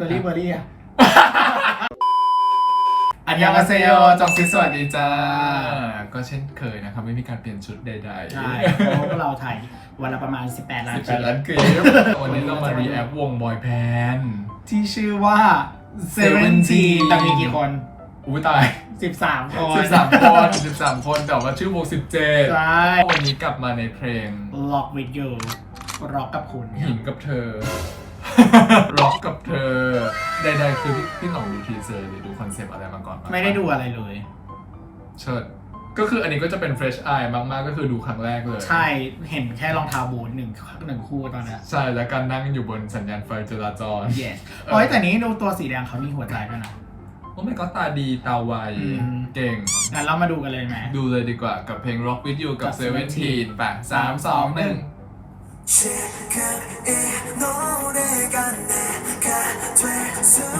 กอรี่เบอร์รี่อะอันยังอาเซโยจองซิสวัสดีจ้า ก็เช่นเคยนะครับ ไม่มีการเปลี่ยนชุดใดๆใช่เพราะว่าเราถ่ายวันละประมาณ 18 ล้านสิบคแปลิดปล้านคลิปวันนี้เรามารีแอควงบอยแพนที่ชื่อว่า Seventeen แต่มีกี่คน อุ้ยตาย13 คนสิบสามคนสิบสามคนแต่ว่าชื่อวงสิบเจ็ดใช่วันนี้กลับมาในเพลง Lock with you ร็อกกับคุณ หินกับเธอ ร็อกกับเธอใดๆคือพี่พี่หน่องดูทีเซอร์หรือดูคอนเซปต์อะไรมาก่อนปะไม่ได้ดูอะไรเลย เชิดก็คืออันนี้ก็จะเป็น fresh eye มากๆ ก็คือดูครั้งแรกเลย ใช่เห็นแค่รองเท้าบูทหนึ่งหนึ่งคู่ตอนนั้น ใช่แล้วการนั่งอยู่บนสัญญาณไฟจราจร yes โอ้ยแต่นี้ดูตัวสีแดงเขามีหัวใจด้วยนะ โอ้ไม่ก็ตาดีตาไวอืม เก่ง งั้นเรามาดูกันเลยไหม ดูเลยดีกว่ากับเพลง Rock with You กับ กับ Seventeen ป่ะสามสองหนึ่ง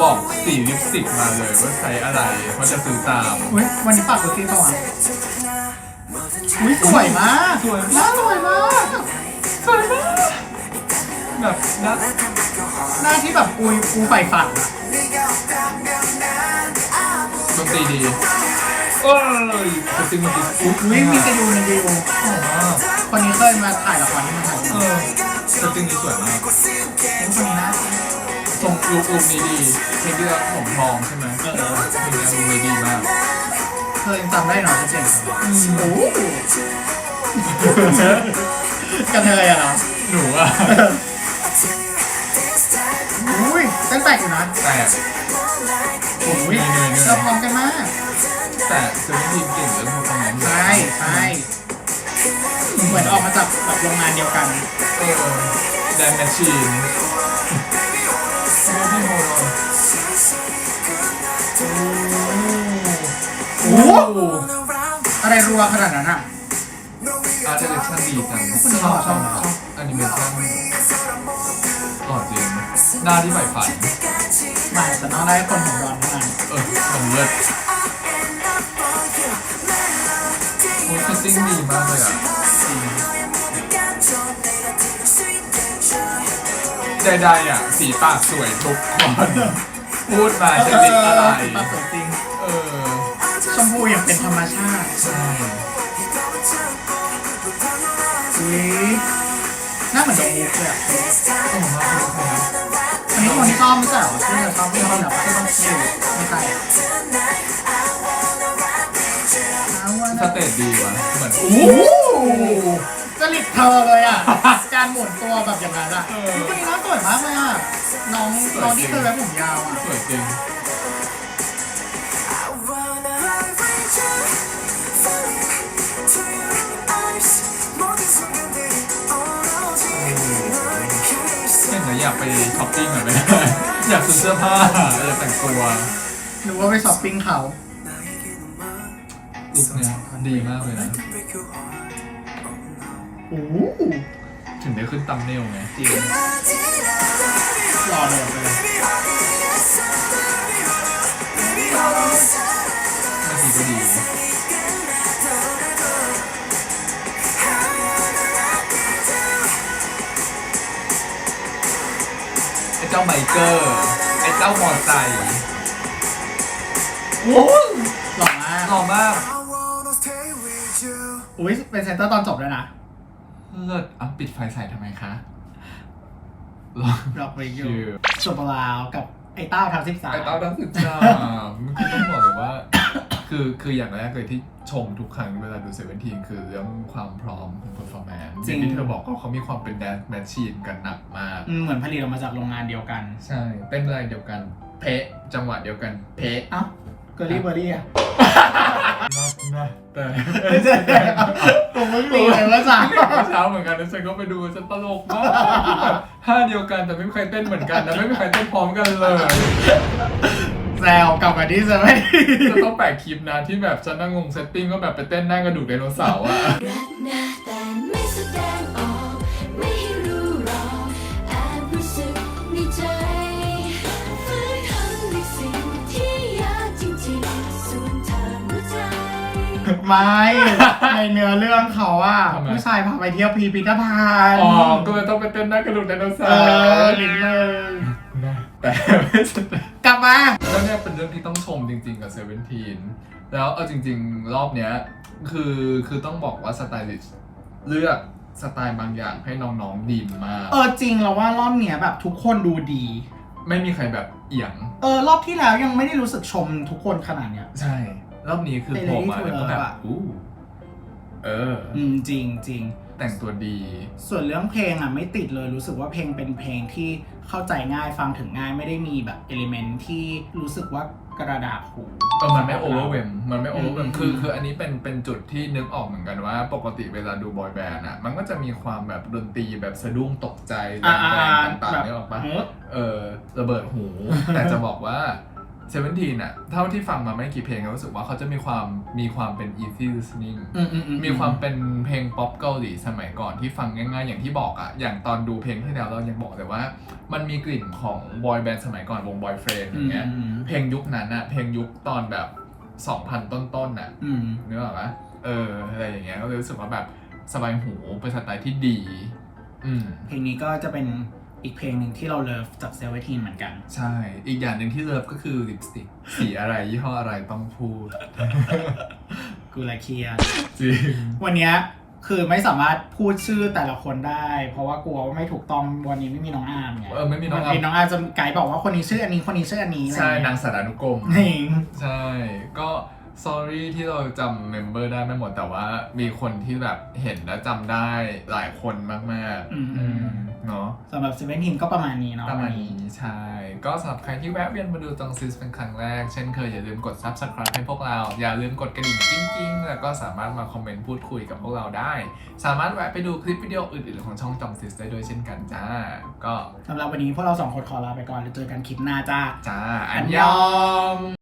บอกสีลิปสติกมาเลยว่าใช้อะไรเพราะจะซื้อตาม อุ้ยวันนี้ปากดูซี่เปล่าวะอุ้ยสวยมากสวยหน้าสวยมากสวยมากแบบนะหน้าที่แบบกูกูใฝ่ฝันอะดนตรีดี โอ้ยสติมันดีอุ๊อุ้ยมีกระยูในวิว อ๋อ คนนี้เคยมาถ่ายละครที่เมาถ่ายเออสตินี้สวยมากคนนี้นะทรงลุคลุคนี้ดีเพลงที่แล้วผมทองใช่ไหมเออเออเพลงนี้ลุคนี้ดีมากเคยจำได้หน่อยเจ๋งโอ้โหกันเทยอะเหรอหนูอะอุ้ยเต้นแปลกอยู่นะแต่อุ้ยเหนื่อยๆเราพร้อมกันมากแต่เซเว่นทีมเก่งเรื่องพวกนั้นใช่ใช่ เหมือนออกมาจากแบบโรงงานเดียวกันเออแดนแมชชีนเซเว่นทีมโมโนโอ้โหอะไรรัวขนาดนั้นอะอาร์ตเดเรคชั่นดีจังคุณชอบชอบชอบแอนิเมชั่นหล่อจริงหน้าที่ใฝ่ฝันไม่แต่น้องได้คนหัวร้อนเท่านั้นเออมันเลิศ งดีมากเลยอะใดๆอะ สีปากสวยทุกคนพูดมาจะลิปอะไรปากสวยจริง เออชมพูอย่างเป็นธรรมชาติใช่อุ้ยหน้าเหมือนดงมุกเลยอะโอ้มากเลยนะอันนี้คนที่ชอบไม่ใช่เหรอที่เราชอบไม่ชอบแบบที่ต้องคิวไม่ใช่อะ สเตจดีวะเหมือนโอ้โหจริตเธอเลยอะ การหมุนตัวแบบอย่างนั้นอะเออคนนี้น่าสวยมากเลยอะ น้องน้องที่เคยไว้ผมยาวอะ สวยจริงเห็นแล้วอยากไปช้อปปิ้งหน่อยไหมอยากซื้อเสื้อผ้าอยากแต่งตัวหรือว่าไปช้อปปิ้งเขา ลุคเนี้ยดีมากเลยนะโอ้โหถึงได้ขึ้นตัมเนลไงจริงรอเลยเลยเมื่อกี้ก็ดีไอ้เจ้าไมเกอร์ ไอ้เจ้ามอไซค์โอ้โหหล่อมากหล่อมาก อุ้ยเป็นเซนเตอร์ตอนจบด้วยนะ เลิศอะปิดไฟใส่ทำไมคะหรอดอกไปอคืยู่อส่วนปลาวกับไอ้เต้าทำสิบสามไอ้เต้าทั้งสิบสามเมื่อกี้ต้องบอกเลยว่า คือคืออย่างแรกเลยที่ชมทุกครั้งเวลาดูเซเว่นทีคือเรื่องความพร้อมของ performance จริงอย่างที่เธอบอกก็เขามีความเป็นแดนซ์แมชชีนกันหนักมาก อืมเหมือนผลิตออกมาจากโรงงานเดียวกัน ใช่เต้นอะไรเดียวกัน เพะจังหวะเดียวกัน เพะเอ้าเกอรี่เบอร์รี่อะ นะนะแต่ไม่ใช่ผมไม่มีเลยว่าจ้าเมื่อเช้าเหมือนกันแล้วฉันก็ไปดูฉันตลกมากแบบท่าเดียวกันแต่ไม่มีใครเต้นเหมือนกันนะไม่มีใครเต้นพร้อมกันเลยแซวกลับมาที่เซเว่นจะต้องแปะคลิปนะที่แบบฉันนั่งงงเซตติ้งก็แบบไปเต้นหน้ากระดูกไดโนเสาร์อะรักนะแต่ไม่แสดงออก ไม่ในเนื้อเรื่องเขาอะผู้ชายพาไปเที่ยวพิพิธภัณฑ์อ๋อก็เลยต้องไปเต้นหน้ากระดูกไดโนเสาเอร์อนิดนึงนะแต่ไม่แสดงกลับมาแล้วเนี่ยเป็นเรื่องที่ต้องชมจริง ๆ กับเซเว่นทีนแล้วเอาจริง ๆ รอบเนี้ยคือคือต้องบอกว่าสไตลิสต์เลือกสไตล์บางอย่างให้น้องๆดีมาก เออจริงเราว่ารอบเนี้ยแบบทุกคนดูดี ไม่มีใครแบบเอียง เออรอบที่แล้วยังไม่ได้รู้สึกชมทุกคนขนาดเนี้ย ใช่ รอบนี้คือในโผล่มา Lady to แล้วก็แบบ Love อะอู้เออ อืมจริงจริงแต่งตัวดี ส่วนเรื่องเพลงอะไม่ติดเลยรู้สึกว่าเพลงเป็นเพลงที่เข้าใจง่ายฟังถึงง่ายไม่ได้มีแบบเอลิเมนต์ที่รู้สึกว่ากระดาษหูเออมันไม่โอเวอร์เวมมันไม่โอเวอร์เวอืมมคือคืออันนี้เป็นเป็นจุดที่นึกออกเหมือนกันว่า ปกติเวลาดูบอยแบนด์อะมันก็จะมีความแบบดนตรีแบบสะดุ้งตกใจแรอ่างๆต่างๆนี่ออกปะเออเออระเบิดหู แต่จะบอกว่า เซเว่นทีน่ะเท่าที่ฟังมาไม่กี่เพลงก็รู้สึกว่าเขาจะมีความมีความเป็น easy listening อืมอืมอืมีความเป็นเพลงป๊อปเกาหลีสมัยก่อนที่ฟังง่ายๆ อย่างที่บอกอะอย่างตอนดูเพลงที่แล้วเรายังบอกเลยว่า มันมีกลิ่นของบอยแบนด์สมัยก่อนวงบอยเฟรนด์อย่างเงี้ยอืมเพลงยุคนั้นอะเพลงยุคตอนแบบ 2,000 ต้นๆน่ะอืมนึกออกปะเอออะไรอย่างเงี้ยก็เลยรู้สึกว่าแบบสบายหูเป็นสไตล์ที่ดี อืม เพลงนี้ก็จะเป็น อีกเพลงหนึ่งที่เราเลิฟจากเซเว่นทีนเหมือนกัน ใช่ อีกอย่างหนึ่งที่เลิฟก็คือลิปสติก สีอะไรยี่ห้ออะไรต้องพูด กูละเครียดจริง วันเนี้ยคือไม่สามารถพูดชื่อแต่ละคนได้ เพราะว่ากลัวว่าไม่ถูกต้องวันนี้ไม่มีน้องอาร์มไงเออไม่มีน้องอาร์ม วัน้องอาร์มจะไกด์บอกว่าคนนี้ชื่ออันนี้คนนี้ชื่ออันนี้ใช่อะไรนางเงี้ยสารานุกรมนี่ใช่ ก็ sorry ที่เราจำเมมเบอร์ได้ไม่หมดแต่ว่ามีคนที่แบบเห็นและจำได้หลายคนมากอืม ๆอืมเนาะ สำหรับเซเว่นทีนก็ประมาณนี้เนาะประมาณวันนี้นี้ใช่ ก็สำหรับใครที่แวะเวียนมาดูจองซิสเป็นครั้งแรก เช่นเคยอย่าลืมกด subscribe ให้พวกเรา อย่าลืมกดกระดิ่งกิ้งๆ แล้วก็สามารถมาคอมเมนต์พูดคุยกับพวกเราได้ สามารถแวะไปดูคลิปวิดีโออื่นๆ ของช่องจองซิสได้ด้วยเช่นกันจ้า ก็สำหรับวันนี้พวกเราสองคนขอลาไปก่อนแล้วเจอกันคลิปหน้าจ้า จ้า อัอันนยยอองง